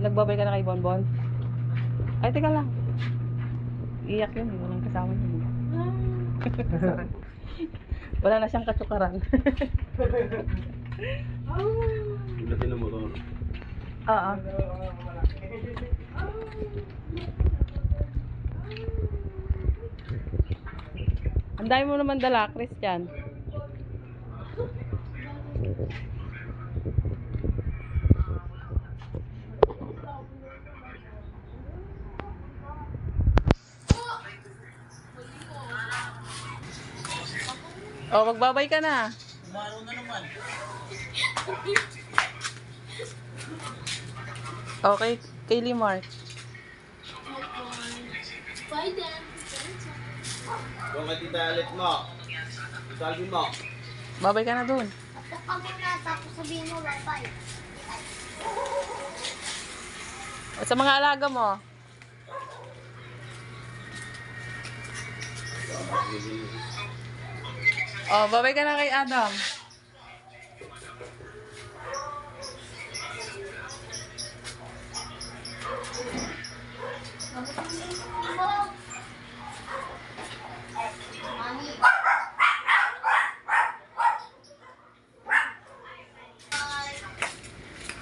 Nagbabay ka na kay Bonbon? Ay, teka lang. Iyak yun, walang kasama eh. Wala na siyang katsukaran. Kasi ng motor. Oo. Ang dami mo naman dala, Christian. Oh, magbabay ka na. Okay, Kaylee Mark. Bye then. Kung matitalit mo, sabi mo. Babay ka na dun. Ka muna, tapos sabihin mo bye-bye. Sa mga alaga mo. Oh, babay ka na kay Adam.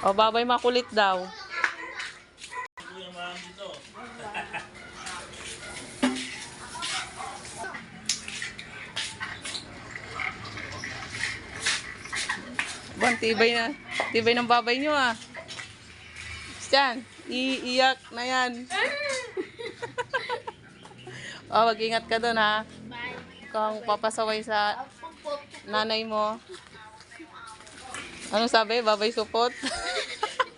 Oh, babay makulit daw. Bon, tibay na. Tibay ng babay nyo ah. Christian, iiyak na yan. oh, mag-ingat ka doon ha. Kung papasaway sa nanay mo. Ano sabi? Babay supot?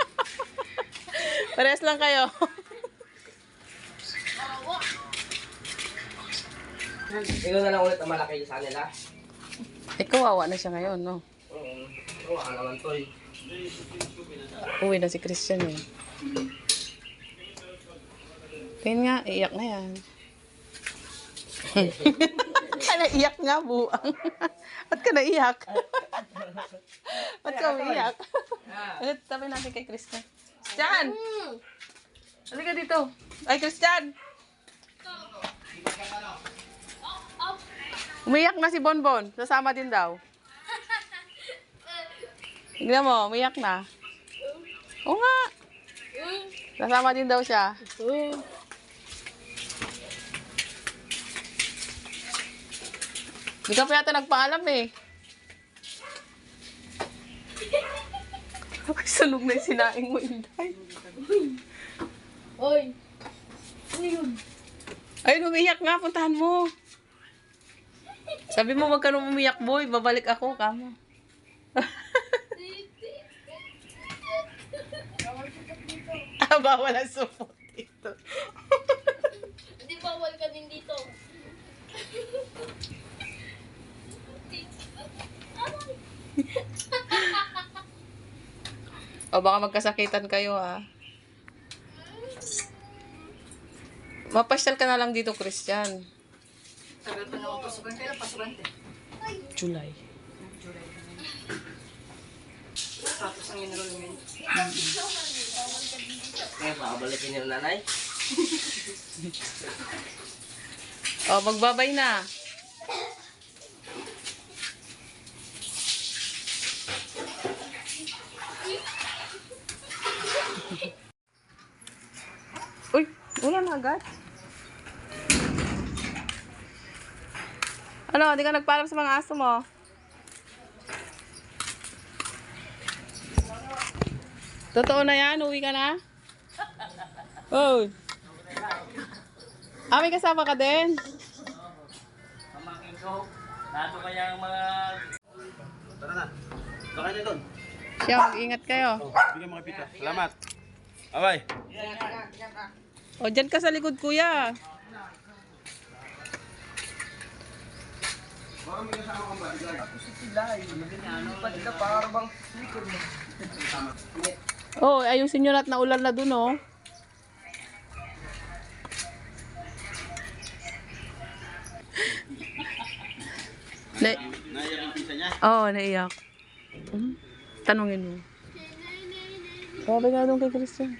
Pares lang kayo. Ikaw na lang ulit ang malaki sa kanila. Eh, kawawa na siya ngayon, no? Oo. Oo, ka naman to eh. Uwi na si Christian eh. Tingin nga, iyak na yan. Ano, iyak nga, buang. Ba't ka naiyak? Ba't ka umiyak? Ano, tabi natin kay Christian. Christian! Halika dito. Ay, Christian! Umiyak na si Bonbon. Sasama din daw. Tignan mo, umiyak na. Oo nga. Sasama din daw siya. Hindi ka pa yata nagpaalam eh. Ay, sunog na yung sinaing mo, Inday. Oy. Ano yun? Ayun, umiyak nga. Puntahan mo. Sabi mo, wag ka nang umiyak, boy. Babalik ako, kamo. Ah, bawal ang support dito. Hindi bawal ka din dito. O baka magkasakitan kayo ha. Mapasyal ka na lang dito, Christian. July. Kaya pakabalikin yung nanay. O, magbabay na. Uy, wala na agad. Ano, hindi ka nagpaalam sa mga aso mo? Totoo na yan? Uwi ka na? Oh. Ah, may kasama ka din? Pamakin ko. Nato kaya ang mga... Tara na. Sakay na doon. Siya, mag-ingat kayo. Oh, bigyan mga pita. Salamat. Abay. O, dyan ka sa likod, kuya. Oh, ayusin nyo na't naulan na dun, oh. Na Naiyak yung pisa niya. oh, naiyak. Hmm? Tanungin mo. Sabi nga doon kay Christian.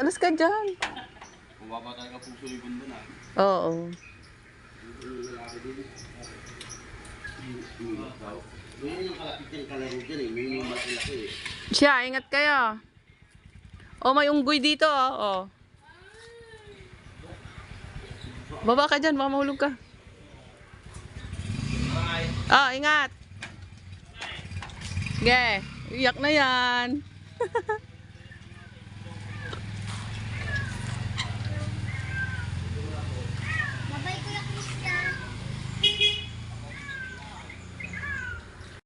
Alas ka dyan. Bumaba talaga puso yung bunda na. Oo. Yun yung kalapit yung kalaro dyan eh. Yun yung matilaki. Siya, ingat kayo. Oh, may unggoy dito, oh. oh. Baba ka dyan, baka mahulog ka. Ah, ingat. Sige, iyak na yan.